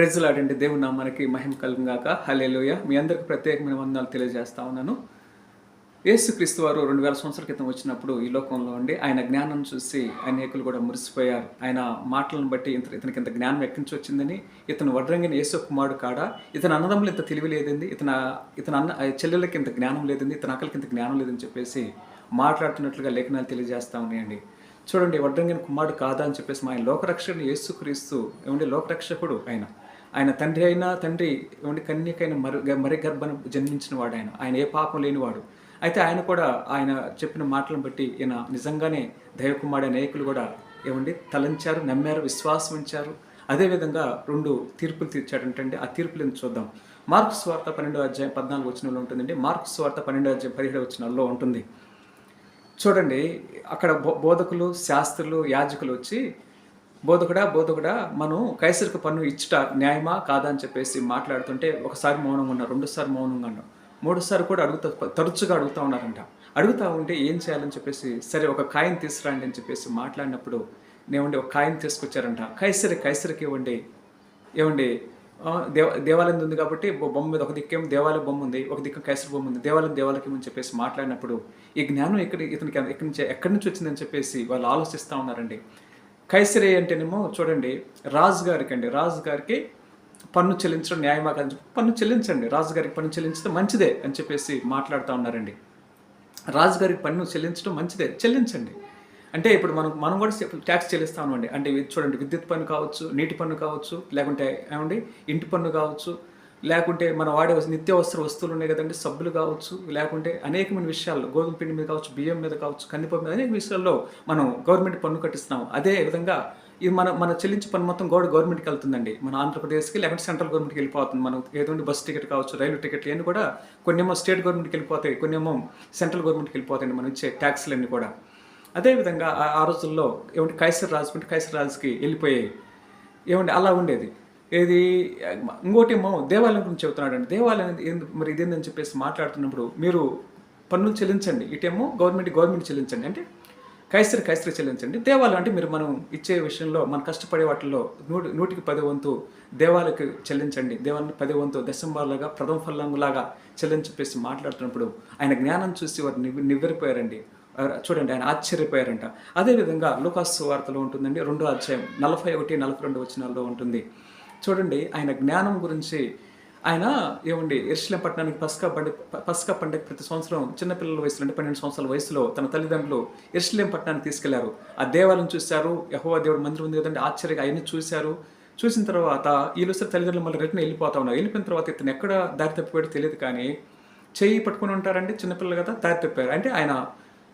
ప్రజలాడండి దేవుడు నా మనకి మహిమ కలుగుగాక హలేలోయ మీ అందరికి ప్రత్యేకమైన వందనాలు తెలియజేస్తా ఉన్నాను. యేసుక్రీస్తు వారు రెండు వేల సంవత్సరాల క్రితం వచ్చినప్పుడు ఈ లోకంలో ఉండి ఆయన జ్ఞానం చూసి అనేకులు కూడా మురిసిపోయారు. ఆయన మాటలను బట్టి ఇంత ఇతనికి ఇంత జ్ఞానం ఎక్కడి నుంచి వచ్చిందని ఇతను వడ్రంగిన యేసు కుమారుడు కాడా? ఇతని అన్నదమ్ములు ఇంత తెలివి లేదండి. ఇతను ఇతను అన్న చెల్లెలకి ఇంత జ్ఞానం లేదండి. ఇతని అక్కలకి ఇంత జ్ఞానం లేదని చెప్పేసి మాట్లాడుతున్నట్లుగా లేఖనాలు తెలియజేస్తా ఉన్నాయండి. చూడండి వడ్రంగిన కుమారుడు కాదా అని చెప్పేసి మా ఆయన లోకరక్షకుడు యేసుక్రీస్తు ఏమంటే లోకరక్షకుడు ఆయన. ఆయన తండ్రి అయినా తండ్రి ఏమంటే కన్యకైన మరు మరి గర్భను జన్మించిన వాడు ఆయన ఆయన ఏ పాపం లేనివాడు. అయితే ఆయన కూడా ఆయన చెప్పిన మాటలను బట్టి ఈయన నిజంగానే దైవకుమారి అనేకులు కూడా ఏమండి తలంచారు నమ్మారు విశ్వాసం ఉంచారు. అదేవిధంగా రెండు తీర్పులు తీర్చాడంటే ఆ తీర్పులు చూద్దాం. మార్క్స్ స్వార్థ పన్నెండో అధ్యాయం పద్నాలుగు వచనంలో ఉంటుందండి. మార్క్స్ స్వార్థ పన్నెండో అధ్యాయం పదిహేడు వచనాల్లో ఉంటుంది. చూడండి అక్కడ బో బోధకులు శాస్త్రులు యాజకులు వచ్చి బోధకుడా బోధకుడా మనం కైసరికి పన్ను ఇచ్చుట న్యాయమా? కాదా? అని చెప్పేసి మాట్లాడుతుంటే ఒకసారి మౌనంగా ఉన్నారు రెండోసారి మౌనంగా ఉన్నారు. మూడోసారి కూడా అడుగుతా తరచుగా అడుగుతూ ఉన్నారంట. అడుగుతా ఉంటే ఏం చేయాలని చెప్పేసి సరే ఒక కాయిన్ తీసుకురండి అని చెప్పేసి మాట్లాడినప్పుడు నేవండి ఒక కాయిన్ తీసుకొచ్చారంట. కైసరి కైసరికి ఇవ్వండి ఏమండి దేవ దేవాలయం ఉంది కాబట్టి బొమ్మ మీద ఒక దిక్కేమో దేవాలయ బొమ్మ ఉంది ఒక దిక్కు కైసరి బొమ్మ ఉంది దేవాలయం దేవాలయం అని చెప్పేసి మాట్లాడినప్పుడు ఈ జ్ఞానం ఎక్కడి ఇతనికి ఎక్కడి నుంచి ఎక్కడి నుంచి వచ్చిందని చెప్పేసి వాళ్ళు ఆలోచిస్తూ ఉన్నారండి. కైసరే అంటేనేమో చూడండి రాజు గారికి అండి రాజు గారికి పన్ను చెల్లించడం న్యాయమా కాదని చెప్పి పన్ను చెల్లించండి. రాజు గారికి పన్ను చెల్లించడం మంచిదే అని చెప్పేసి మాట్లాడుతూ ఉన్నారండి. రాజుగారికి పన్ను చెల్లించడం మంచిదే. చెల్లించండి. అంటే ఇప్పుడు మనం మనం కూడా ట్యాక్స్ చెల్లిస్తామండి. అంటే చూడండి విద్యుత్ పన్ను కావచ్చు నీటి పన్ను కావచ్చు లేకుంటే ఏమండి ఇంటి పన్ను కావచ్చు లేకుంటే మనం వాడే వస్తు- నిత్యావసర వస్తువులు ఉన్నాయి కదండి సబ్బులు కావచ్చు లేకుంటే అనేకమైన విషయాల్లో గోధుమ పిండి మీద కావచ్చు బియ్యం మీద కావచ్చు కందిపప్పు మీద అనేక విషయాల్లో మనం గవర్నమెంట్ పన్ను కట్టిస్తున్నాం అదే విధంగా ఇది మన మన చెల్లించే పన్ను మొత్తం గోడ గవర్నమెంట్కి వెళ్తుందండి. మన ఆంధ్రప్రదేశ్కి లేకుంటే సెంట్రల్ గవర్నమెంట్కి వెళ్ళిపోతుంది. మనం ఏదో బస్ టికెట్ కావచ్చు రైలు టికెట్లు ఇవన్నీ కూడా కొన్నేమో స్టేట్ గవర్నమెంట్కి వెళ్ళిపోతాయి కొన్నేమో సెంట్రల్ గవర్నమెంట్కి వెళ్ళిపోతాయండి మనం ఇచ్చే ట్యాక్స్లన్నీ కూడా. అదేవిధంగా ఆ- రోజుల్లో ఏమంటే కైసర్ రాజుకుంటే కైసర్ రాజుకి వెళ్ళిపోయాయి ఏమంటే అలా ఉండేది. ఏది? ఇంకోటి ఏమో దేవాలయం గురించి చెబుతున్నాడండి. దేవాలయం ఏంది- మరి ఇదేందని చెప్పేసి మాట్లాడుతున్నప్పుడు మీరు పన్నులు చెల్లించండి. ఇటేమో గవర్నమెంట్ గవర్నమెంట్ చెల్లించండి. అంటే కైసరి కైసరి చెల్లించండి. దేవాలయం అంటే మీరు మనం ఇచ్చే విషయంలో మనం కష్టపడే వాటిల్లో నూటి నూటికి పది వంతు దేవాలయకు చెల్లించండి. దేవాలయానికి పది వంతు దశంబాలాగా ప్రథమ ఫలంలాగా చెల్లించి చెప్పేసి మాట్లాడుతున్నప్పుడు ఆయన జ్ఞానం చూసి వారు నివ్వ నివ్వెరిపోయారండి. చూడండి ఆయన ఆశ్చర్యపోయారంట. అదేవిధంగా లూకాస్ వార్తలో ఉంటుందండి రెండో అధ్యాయం నలభై ఒకటి నలభై రెండు వచనాల్లో ఉంటుంది. చూడండి ఆయన జ్ఞానం గురించి. ఆయన ఏమండి ఎరుసలేం పట్టణానికి పస్కా పండుగ పస్కా పండుగ ప్రతి సంవత్సరం చిన్నపిల్లల వయసులో అంటే పన్నెండు సంవత్సరాల వయసులో తన తల్లిదండ్రులు ఎరుసలేం పట్టణానికి తీసుకెళ్ళారు. ఆ దేవాలయం చూశారు యహోవా దేవుడు మందిరం ఉంది కదండి ఆశ్చర్యంగా అవన్నీ చూశారు. చూసిన తర్వాత వీళ్ళు వస్తే తల్లిదండ్రులు మళ్ళీ రిటర్న్ వెళ్ళిపోతా ఉన్నారు. వెళ్ళిపోయిన తర్వాత ఇతను ఎక్కడ దారి తప్పిపోయాడో తెలియదు కానీ చేయి పట్టుకుని ఉంటారండి చిన్నపిల్లలు కదా దారి తప్పారు. అంటే ఆయన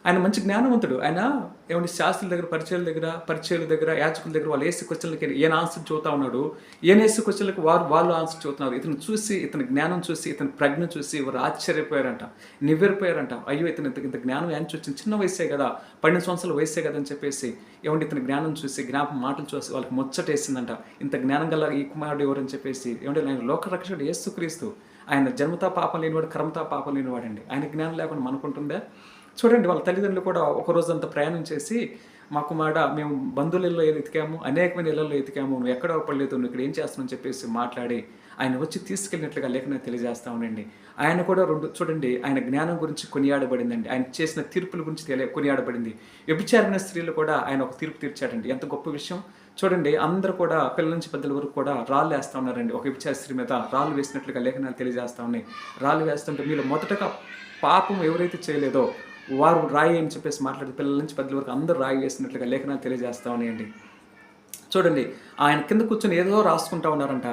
ఆయన మంచి జ్ఞానవంతుడు. ఆయన ఏమంటే శాస్త్రుల దగ్గర పరిచయాల దగ్గర పరిచయాల దగ్గర యాచకుల దగ్గర వాళ్ళు వేసే క్వశ్చన్లకి ఈయన ఆన్సర్ చూతా ఉన్నాడు. ఈయన వేసే క్వశ్చన్లకు వారు వాళ్ళు ఆన్సర్ చూస్తున్నారు ఇతను చూసి ఇతని జ్ఞానం చూసి ఇతని ప్రజ్ఞ చూసి వారు ఆశ్చర్యపోయారంట. నివ్వెరిపోయారంట. అయ్యో ఇతను ఇంత ఇంత జ్ఞానం ఏం వచ్చింది. చిన్న వయసే కదా. పన్నెండు సంవత్సరాల వయసే కదా అని చెప్పేసి ఏమంటే ఇతని జ్ఞానం చూసి జ్ఞాపం మాటలు చూసి వాళ్ళకి ముచ్చటేసిందంట. ఇంత జ్ఞానం గల ఈ కుమారుడు ఎవరని చెప్పేసి ఏమంటే ఆయన లోకరక్షకుడు ఏసుక్రీస్తు ఆయన జన్మతా పాపం లేనివాడు కర్మతా పాపం లేనివాడండి. ఆయన జ్ఞానం లేకుండా మనకుంటుందా చూడండి వాళ్ళ తల్లిదండ్రులు కూడా ఒక రోజు అంత ప్రయాణం చేసి మాకు మాట మేము బంధువుల ఇళ్ళలో ఎతికాము అనేకమైన ఇళ్ళలో ఎతికాము నువ్వు ఎక్కడ పడలేదు నువ్వు ఇక్కడ ఏం చేస్తున్నావు చెప్పేసి మాట్లాడి ఆయన వచ్చి తీసుకెళ్ళినట్లుగా లేఖన తెలియజేస్తా ఉండండి. ఆయన కూడా రెండు చూడండి ఆయన జ్ఞానం గురించి కొనియాడబడిందండి. ఆయన చేసిన తీర్పుల గురించి తెలియ కొనియాడబడింది. వ్యభిచారణ స్త్రీలు కూడా ఆయన ఒక తీర్పు తీర్చాడండి. ఎంత గొప్ప విషయం. చూడండి అందరూ కూడా పిల్లల నుంచి పెద్దల వరకు కూడా రాళ్ళు వేస్తూ ఉన్నారండి. ఒక వ్యభిచార స్త్రీ మీద రాళ్ళు వేసినట్లుగా లేఖనాలు తెలియజేస్తా ఉన్నాయి. రాళ్ళు వేస్తుంటే మీరు మొదటగా పాపం ఎవరైతే చేయలేదో వారు రాయి అని చెప్పేసి మాట్లాడి పిల్లల నుంచి పెద్దల వరకు అందరూ రాయి వేసినట్లుగా లేఖనాలు తెలియజేస్తా ఉన్నాయండి. చూడండి ఆయన కింద కూర్చొని ఏదో రాసుకుంటా ఉన్నారంట.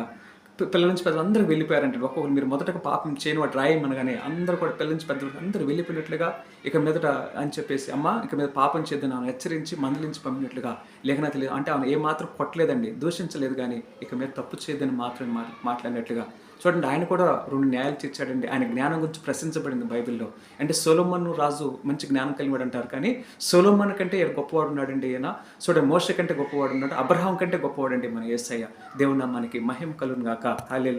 పిల్లల నుంచి పెద్దలు అందరూ వెళ్ళిపోయారంటే ఒక్కొక్కరు మీరు మొదటగా పాపం చేయని వాటి రాయమనగానే అందరూ కూడా పిల్లల నుంచి పెద్దలు అందరూ వెళ్ళిపోయినట్లుగా ఇక మీదట అని చెప్పేసి అమ్మ ఇక మీద పాపం చేద్దాం ఆమె హెచ్చరించి మందలించి పంపినట్లుగా లేఖన తెలియదు అంటే ఆమె ఏమాత్రం కొట్టలేదండి దూషించలేదు కానీ ఇక మీద తప్పు చేయదని మాత్రమే మాట్లాడినట్లుగా. చూడండి ఆయన కూడా రెండు న్యాయాలు తీర్చాడండి. ఆయన జ్ఞానం గురించి ప్రశంసపడింది బైబిల్లో. అంటే సొలోమన్ రాజు మంచి జ్ఞానం కలిగినాడు అంటారు కానీ సొలోమన్ కంటే ఈయన గొప్పవాడు ఉన్నాడండి ఈయన. చూడండి మోష కంటే గొప్పవాడు ఉన్నాడు అబ్రహాం కంటే గొప్పవాడండి మన యేసయ్య దేవుని మనకి మహిమ కలును గాక హాలే